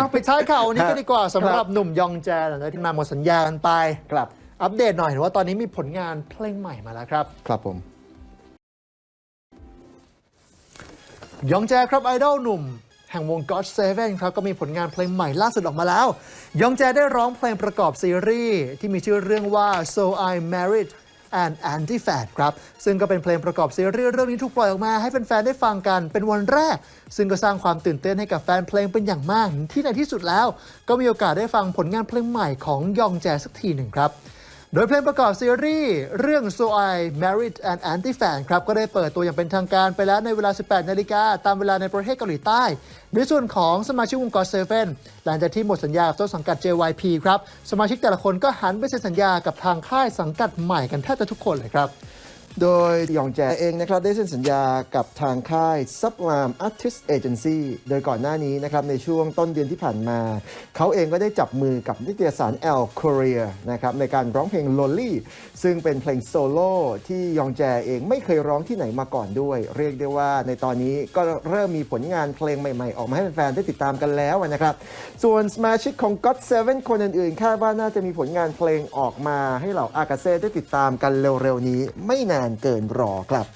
เอาไปท้ายข่าววันนี้กันดีกว่าสำหรับหนุ่มยองแจหลังจากที่มาหมดสัญญากันไป ครับ อัปเดตหน่อยเห็นว่าตอนนี้มีผลงานเพลงใหม่มาแล้วครับ ครับผม ยองแจครับไอดอลหนุ่ม แห่งวง God Seven ครับก็มีผลงานเพลงใหม่ล่าสุดออกมาแล้ว ยองแจได้ร้องเพลงประกอบซีรีส์ที่มีชื่อเรื่องว่า So I Married an Anti Fan ครับซึ่งก็เป็นเพลงประกอบซีรีส์เรื่องนี้ถูกปล่อยออกมาให้แฟนๆได้ฟังกันเป็นวันแรก ซึ่งก็สร้างความตื่นเต้นให้กับแฟนเพลงเป็นอย่างมากที่ในที่สุดแล้ว ก็มีโอกาสได้ฟังผลงานเพลงใหม่ของยองแจสักทีหนึ่งครับ โดยเพลงประกอบซีรีส์เรื่อง So I Married an Anti Fan ครับ ก็ได้เปิดตัวอย่างเป็นทางการไปแล้วในเวลา 18 นาฬิกา ตามเวลาในประเทศเกาหลีใต้ ในส่วนของสมาชิกวง God Seven หลังจากที่หมดสัญญากับต้นสังกัด JYP ครับ สมาชิกแต่ละคนก็หันไปเซ็นสัญญากับทางค่ายสังกัดใหม่กันแทบจะทุกคนเลยครับ โดยยองแจเองนะครับได้เซ็นสัญญากับทางค่าย Sublime Artist Agency โดยก่อนหน้านี้นะครับในช่วงต้นเดือนที่ผ่านมา เขาเองก็ได้จับมือกับนิตยสาร L Korea นะครับในการร้องเพลง Lonely ซึ่งเป็นเพลงโซโล่ที่ยองแจเองไม่เคยร้องที่ไหนมาก่อนด้วย เรียกได้ว่าในตอนนี้ก็เริ่มมีผลงานเพลงใหม่ๆ ออกมาให้แฟนๆได้ติดตามกันแล้วนะครับ ส่วนสมาชิกของ God Seven คนอื่นๆคาดว่าน่าจะมีผลงานเพลงออกมาให้เหล่าอากาเซ่ได้ติดตามกันเร็วๆนี้ไม่นานานเกินรอครับ